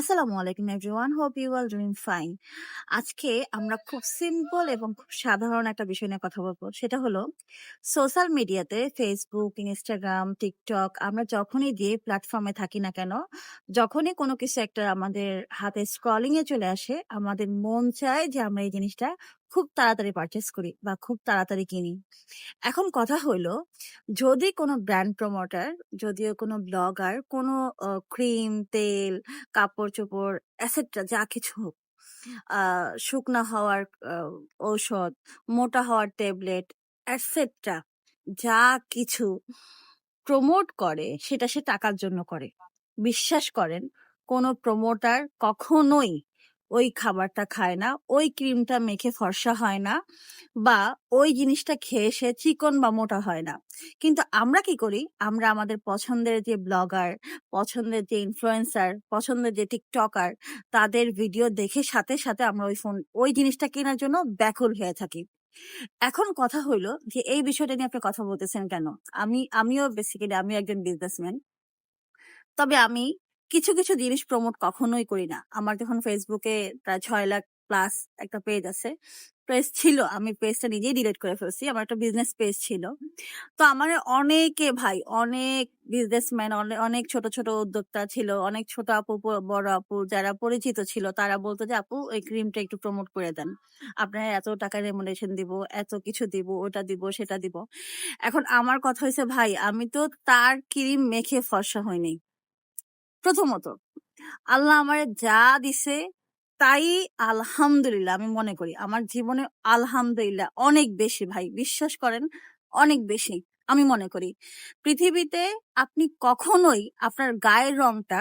আসসালামু আলাইকুম everyone hope you are doing fine আজকে আমরা খুব সিম্পল এবং খুব সাধারণ একটা বিষয় নিয়ে কথা বলব। সেটা হলো সোশ্যাল মিডিয়াতে ফেসবুক ইনস্টাগ্রাম টিকটক আমরা যখনই দিয়ে প্ল্যাটফর্মে থাকি না কেন, যখনই কোনো কিছু একটা আমাদের হাতে স্ক্রলিং এ চলে আসে, আমাদের মন চায় যে আমরা এই জিনিসটা খুব তাড়াতাড়ি পারচেস করি বা খুব তাড়াতাড়ি কিনি। এখন কথা হলো যদি কোনো ব্র্যান্ড প্রমোটার যদিও কোনো ব্লগার কোনো ক্রিম তেল কাপড় চোপড় এসেট্রা যা কিছু হোক শুকনা হওয়ার ঔষধ, মোটা হওয়ার ট্যাবলেট এটসেট্রা যা কিছু প্রমোট করে, সেটা সে টাকার জন্য করে। বিশ্বাস করেন, কোনো প্রমোটার কখনোই ওই খাবারটা খায় না, ওই ক্রিমটা মেখে ফর্সা হয় না বা ওই জিনিসটা খেয়ে সে চিকন বা মোটা হয় না। কিন্তু আমরা কি করি? আমরা আমাদের পছন্দের যে ব্লগার, পছন্দের যে ইনফ্লুয়েন্সার পছন্দের যে টিকটকার, তাদের ভিডিও দেখে সাথে সাথে আমরা ওই ফোন, ওই জিনিসটা কেনার জন্য ব্যাকুল হয়ে থাকি। এখন কথা হইল যে এই বিষয়টা নিয়ে আপনি কথা বলতেছেন কেন? আমি, আমিও বেসিক্যালি আমিও একজন বিজনেসম্যান তবে আমি কিছু কিছু জিনিস প্রমোট কখনোই করি না। আমার যখন ফেসবুকে প্রায় ছয় লাখ প্লাস একটা পেজ আছে পেজ ছিল, আমি পেজটা নিজেই ডিলিট করে ফেলছি, আমার একটা বিজনেস পেজ ছিল। তো আমার অনেকে ভাই, অনেক বিজনেসম্যান অনেক ছোট ছোট উদ্যোক্তা ছিল, অনেক ছোট আপু বড় আপু যারা পরিচিত ছিল, তারা বলতো যে, আপু, ওই ক্রিমটা একটু প্রমোট করে দেন। আপনার এত টাকা রেমুনেশন দিব, এত কিছু দিব, ওটা দিব, সেটা দিব। এখন আমার কথা হয়েছে ভাই, আমি তো তার ক্রিম মেখে ফর্সা হয়নি প্রথমত, আল্লাহ আমার যা দিছে তাই আলহামদুলিল্লাহ আমি মনে করি। আমার জীবনে আলহামদুলিল্লাহ অনেক বেশি ভাই। বিশ্বাস করেন, অনেক বেশি আমি মনে করি। পৃথিবীতে আপনি কখনোই আপনার গায়ের রংটা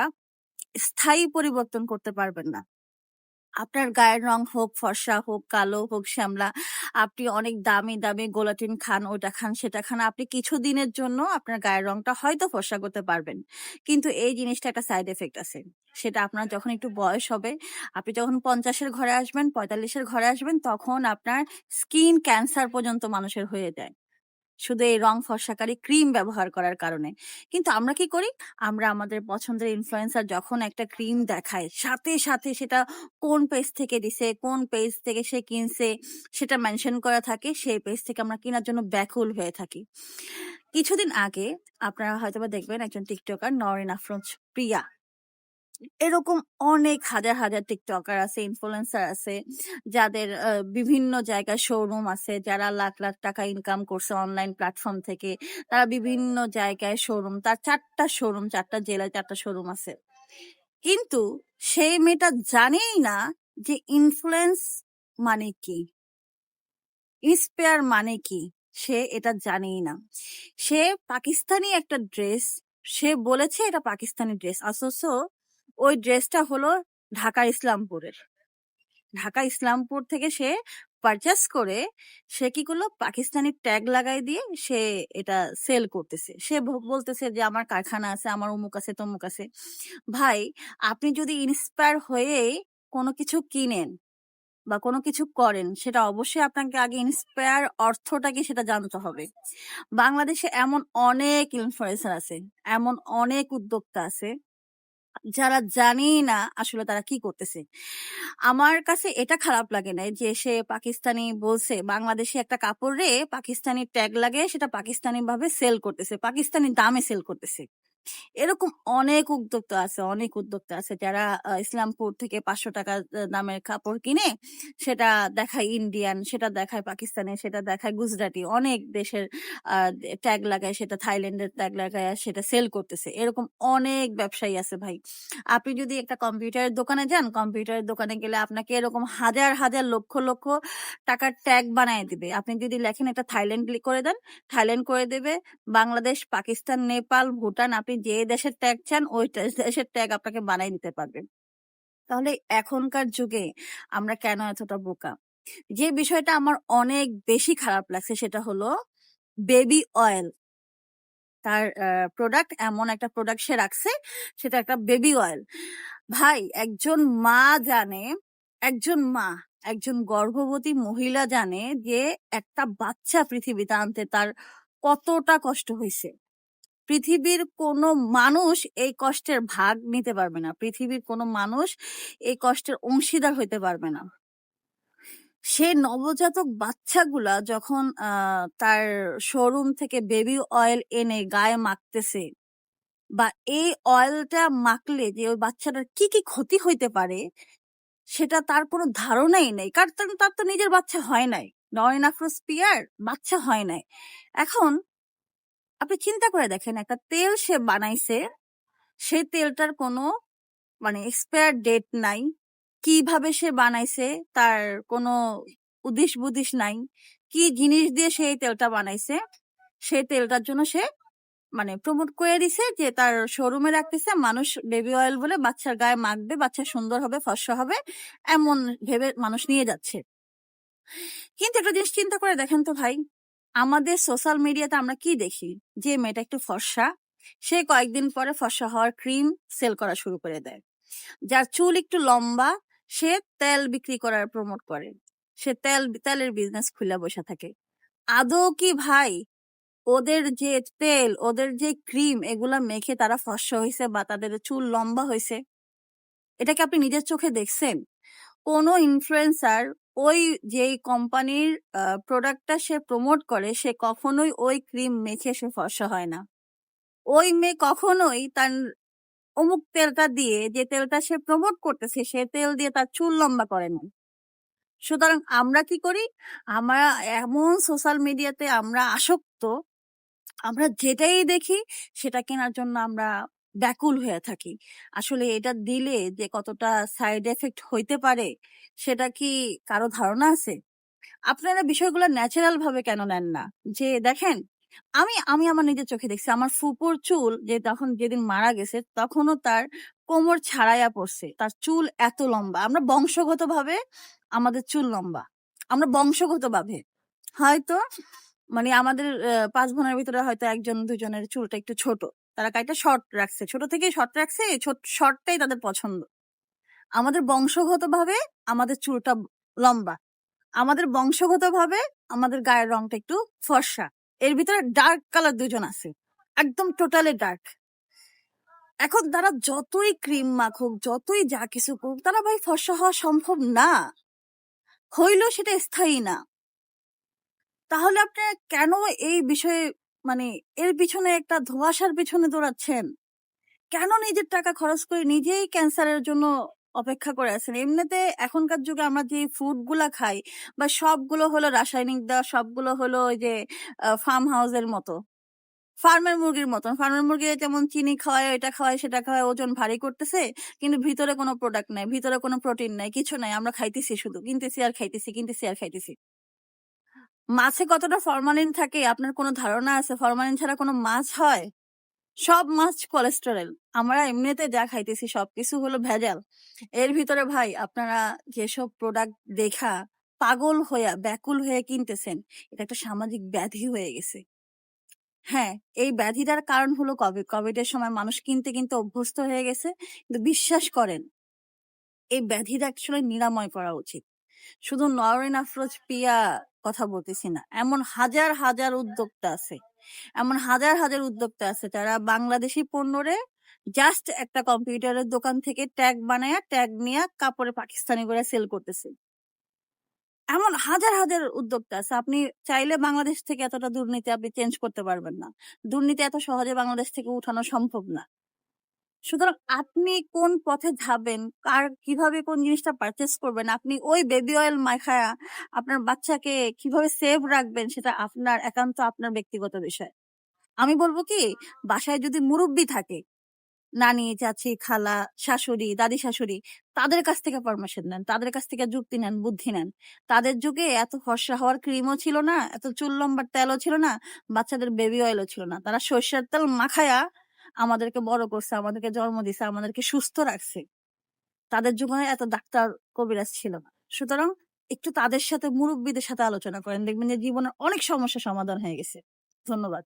স্থায়ী পরিবর্তন করতে পারবেন না। আপনার গায়ের রং হোক, ফর্সা হোক, কালো হোক, শ্যামলা, আপনি অনেক দামি দামি গোলাটিন খান ওটা খান, সেটা খান, আপনি কিছু দিনের জন্য আপনার গায়ের রংটা হয়তো ফর্সা করতে পারবেন। কিন্তু এই জিনিসটা একটা সাইড এফেক্ট আছে। সেটা আপনার যখন একটু বয়স হবে, আপনি যখন পঞ্চাশের ঘরে আসবেন, পঁয়তাল্লিশের ঘরে আসবেন, তখন আপনার স্কিন ক্যান্সার পর্যন্ত মানুষের হয়ে যায়। শুধু এই রং ফর্সাকারী ক্রিম ব্যবহার করার কারণে। কিন্তু আমরা কি করি? আমরা আমাদের পছন্দের ইনফ্লুয়েন্সার যখন একটা ক্রিম দেখায়, সাথে সাথে সেটা কোন পেজ থেকে দিছে, কোন পেজ থেকে সে কিনছে, সেটা মেনশন করা থাকে, সেই পেজ থেকে আমরা কেনার জন্য ব্যাকুল হয়ে থাকি। কিছুদিন আগে আপনারা হয়তোবা দেখবেন একজন টিকটকার নরেন আফরোজ প্রিয়া। এরকম অনেক হাজার হাজার টিকটকার আছে ইনফ্লুয়েন্সার আছে, যাদের বিভিন্ন জায়গায় শোরুম আছে, যারা লাখ লাখ টাকা ইনকাম করছে অনলাইন প্ল্যাটফর্ম থেকে। তারা বিভিন্ন জায়গায় শোরুম তার চারটা শোরুম চারটা জেলায় চারটা শোরুম আছে। কিন্তু সেই মেয়েটা জানেই না যে ইনফ্লুয়েন্স মানে কি? ইন্সপায়ার মানে কি? সে এটা জানেই না। সে পাকিস্তানি একটা ড্রেস সে বলেছে এটা পাকিস্তানি ড্রেস অথচ ওই ড্রেসটা হলো ঢাকা ইসলামপুরের। ঢাকা ইসলামপুর থেকে সে পারচেস করে, সে কি করল? পাকিস্তানি ট্যাগ লাগাই দিয়ে সে এটা সেল করতেছে। সে বলতেছে যে, আমার কারখানা আছে, আমার অমুক আছে, তমুক আছে। ভাই, আপনি যদি ইন্সপায়ার হয়ে কোনো কিছু কিনেন বা কোনো কিছু করেন, সেটা অবশ্যই আপনাকে আগে ইন্সপায়ার অর্থটা কি সেটা জানতে হবে। বাংলাদেশে এমন অনেক ইনফ্লুয়েন্সার আছে, এমন অনেক উদ্যোক্তা আছে যারা জানেই না আসলে তারা কি করতেছে। আমার কাছে এটা খারাপ লাগে না যে, সে পাকিস্তানি বলছে, বাংলাদেশে একটা কাপড় রে, পাকিস্তানি ট্যাগ লাগে, সেটা পাকিস্তানি ভাবে সেল করতেছে, পাকিস্তানি দামে সেল করতেছে। এরকম অনেক উদ্যোক্তা আছে অনেক উদ্যোক্তা আছে যারা ইসলামপুর থেকে পাঁচশো টাকা আহ, দামের কাপড় কিনে সেটা দেখায় ইন্ডিয়ান সেটা দেখায় পাকিস্তানি সেটা দেখায় গুজরাটি। অনেক দেশের ট্যাগ লাগায় সেটা থাইল্যান্ডের ট্যাগ লাগায় সেটা সেল করতেছে। এরকম অনেক ব্যবসায়ী আছে ভাই। আপনি যদি একটা কম্পিউটারের দোকানে যান কম্পিউটারের দোকানে গেলে আপনাকে এরকম হাজার হাজার লক্ষ লক্ষ টাকার ট্যাগ বানায় দিবে। আপনি যদি লেখেন এটা থাইল্যান্ড ক্লিক করে দেন থাইল্যান্ড করে দেবে বাংলাদেশ পাকিস্তান নেপাল ভুটান আপনি যে দেশের ট্যাগ চান, ওই দেশের ট্যাগ আপনাকে বানাই দিতে পারবেন। তাহলে এখনকার যুগে আমরা কেন এতটা বোকা? যে বিষয়টা আমার অনেক বেশি খারাপ লাগছে সেটা হলো বেবি অয়েল। তার প্রোডাক্ট এমন একটা প্রোডাক্ট সে রাখছে, সেটা একটা বেবি অয়েল। ভাই, একজন মা জানে, একজন মা, একজন গর্ভবতী মহিলা জানে যে একটা বাচ্চা পৃথিবীতে আনতে তার কতটা কষ্ট হয়েছে। পৃথিবীর কোনো মানুষ এই কষ্টের ভাগ নিতে পারবে না। পৃথিবীর কোনো মানুষ এই কষ্টের অংশীদার হইতে পারবে না। সে নবজাতক বাচ্চাগুলা যখন তার শোরুম থেকে বেবি অয়েল এনে গায়ে মাখতেছে বা এই অয়েলটা মাখলে যে ওই বাচ্চাটার কি কি ক্ষতি হইতে পারে, সেটা তার কোনো ধারণাই নেই। কারণ তার তো নিজের বাচ্চা হয় নাই। নরেন আফ্রোস্পিয়ার বাচ্চা হয় নাই। এখন আপনি চিন্তা করে দেখেন, একটা তেল সে বানাইছে সেই তেলটার কোনো মানে এক্সপায়ার ডেট নাই। কীভাবে সে বানাইছে, তার কোনো উদ্দেশ বুদ্দিশ নাই। কি জিনিস দিয়ে সেই তেলটা বানাইছে সেই তেলটার জন্য সে মানে প্রমোট করে দিছে যে তার শোরুমে রাখতেছে, মানুষ বেবি অয়েল বলে বাচ্চার গায়ে মাখবে, বাচ্চা সুন্দর হবে, ফর্সা হবে, এমন ভেবে মানুষ নিয়ে যাচ্ছে। কিন্তু একটা জিনিস চিন্তা করে দেখেন তো ভাই আমাদের সোশ্যাল মিডিয়াতে আমরা কি দেখি? যে মেয়েটা একটু ফর্সা, সে কয়েকদিন পরে ফর্সা হওয়ার ক্রিম সেল করা শুরু করে দেয়। যার চুল একটু লম্বা, সে তেল বিক্রি করার প্রমোট করে। সে তেল, তেলের বিজনেস খুলে বসে থাকে। আদৌ কি ভাই ওদের যে তেল, ওদের যে ক্রিম, এগুলা মেখে তারা ফর্সা হয়েছে বা তাদের চুল লম্বা হয়েছে এটাকে আপনি নিজের চোখে দেখছেন? কোনো ইনফ্লুয়েন্সার ওই যেই কোম্পানির প্রোডাক্টটা সে প্রমোট করে, সে কখনোই ওই ক্রিম মেখে সে ফর্সা হয় না। ওই মেয়ে কখনোই তার অমুক তেলটা দিয়ে যে তেলটা সে প্রমোট করতেছে, সে তেল দিয়ে তার চুল লম্বা করে না সুতরাং আমরা কি করি? আমরা এমন সোশ্যাল মিডিয়াতে আমরা আসক্ত, আমরা যেটাই দেখি, সেটা কেনার জন্য আমরা ব্যাকুল হয়ে থাকি। আসলে এটা দিলে যে কতটা সাইড এফেক্ট হইতে পারে, সেটা কি কারও ধারণা আছে? আপনারা বিষয়গুলো ন্যাচারাল ভাবে কেন নেন না? যে দেখেন, আমি আমি আমার নিজের চোখে দেখছি, আমার ফুপুর চুল যে তখন যেদিন মারা গেছে, তখনও তার কোমর ছাড়াইয়া পড়ছে। তার চুল এত লম্বা। আমরা বংশগত ভাবে আমাদের চুল লম্বা। আমরা বংশগত ভাবে হয়তো মানে আমাদের পাঁচ বোনের ভিতরে হয়তো একজন দুজনের চুলটা একটু ছোট। তারা কাইটা শর্ট রাখছে। ছোট থেকে শর্ট রাখছে শর্টটাই তাদের পছন্দ। আমাদের বংশগত ভাবে আমাদের চুলটা লম্বা। আমাদের বংশগত ভাবে আমাদের গায়ের রংটা একটু ফর্সা। এর ভিতরে ডার্ক কালার দুজন আছে। একদম টোটালি ডার্ক এখন তারা যতই ক্রিম মাখুক, যতই যা কিছু করুক, তারা ভাই ফর্সা হওয়া সম্ভব না। হইলেও সেটা স্থায়ী না। তাহলে আপনারা কেন এই বিষয়ে মানে এর পিছনে একটা ধোঁয়াশার পিছনে দৌড়াচ্ছেন। কেন নিজের টাকা খরচ করে নিজেই ক্যান্সারের জন্য অপেক্ষা করে আছেন? এমনিতে এখনকার যুগে আমরা যে ফুডগুলা খাই বা সবগুলো হলো রাসায়নিক দেওয়া, সবগুলো হলো ওই যে ফার্ম হাউসের মতো। ফার্মের মুরগির মতন। ফার্মের মুরগি যেমন চিনি খাওয়ায় এটা খাওয়ায়, সেটা খাওয়ায় ওজন ভারী করতেছে, কিন্তু ভিতরে কোনো প্রোডাক্ট নাই, ভিতরে কোনো প্রোটিন নাই, কিছু নাই, আমরা খাইতেছি শুধু। কিনতেছি আর খাইতেছি, কিনতেছি আর খাইতেছি। মাছে কতটা ফরমালিন থাকে, আপনার কোনো ধারণা আছে? ফরমালিন ছাড়া কোনো মাছ হয়? সব মাছ কোলেস্টেরল আমরা এমনিতে যা খাইতেছি সবকিছু হলো ভেজাল। এর ভিতরে ভাই, আপনারা যেসব প্রোডাক্ট দেখা পাগল হইয়া, ব্যাকুল হয়ে কিনতেছেন, এটা একটা সামাজিক ব্যাধি হয়ে গেছে। হ্যাঁ এই ব্যাধিটার কারণ হলো কোভিড কোভিড এর সময় মানুষ কিনতে কিনতে অভ্যস্ত হয়ে গেছে, কিন্তু বিশ্বাস করেন, এই ব্যাধিটা অ্যাকচুয়ালি নিরাময় করা উচিত। শুধু নরেন আফরোজ পিয়া কথা বলতেছি না। এমন হাজার হাজার উদ্যোক্তা আছে। এমন হাজার হাজার উদ্যোক্তা আছে যারা বাংলাদেশি পণ্যরে জাস্ট একটা কম্পিউটারের দোকান থেকে ট্যাগ বানায় ট্যাগ নিয়ে কাপড়ে পাকিস্তানি করে সেল করতেছে। এমন হাজার হাজার উদ্যোক্তা আছে। আপনি চাইলে বাংলাদেশ থেকে এতটা দুর্নীতি আপনি চেঞ্জ করতে পারবেন না। দুর্নীতি এত সহজে বাংলাদেশ থেকে উঠানো সম্ভব না। সুতরাং আপনি কোন পথে যাবেন? কার, কীভাবে কোন জিনিসটা পারচেস করবেন? আপনি ওই বেবি অয়েল মাখায়া আপনার বাচ্চাকে কীভাবে সেভ রাখবেন সেটা আপনার একান্ত আপনার ব্যক্তিগত বিষয়। আমি বলব কি, বাসায় যদি মুরব্বি থাকে, নানি, চাচি, খালা, শাশুড়ি, দাদি শাশুড়ি, তাদের কাছ থেকে পারমিশন নেন, তাদের কাছ থেকে যুক্তি নেন, বুদ্ধি নেন। তাদের যুগে এত ফর্সা হওয়ার ক্রিমও ছিল না, এত চুল লম্বার তেলও ছিল না, বাচ্চাদের বেবি অয়েলও ছিল না। তারা সর্ষের তেল মাখায়া আমাদেরকে বড় করছে, আমাদেরকে জন্ম দিছে, আমাদেরকে সুস্থ রাখছে। তাদের জীবনে এত ডাক্তার, কবিরাজ ছিল না। সুতরাং একটু তাদের সাথে, মুরব্বীদের সাথে আলোচনা করেন। দেখবেন যে জীবনের অনেক সমস্যা সমাধান হয়ে গেছে। ধন্যবাদ।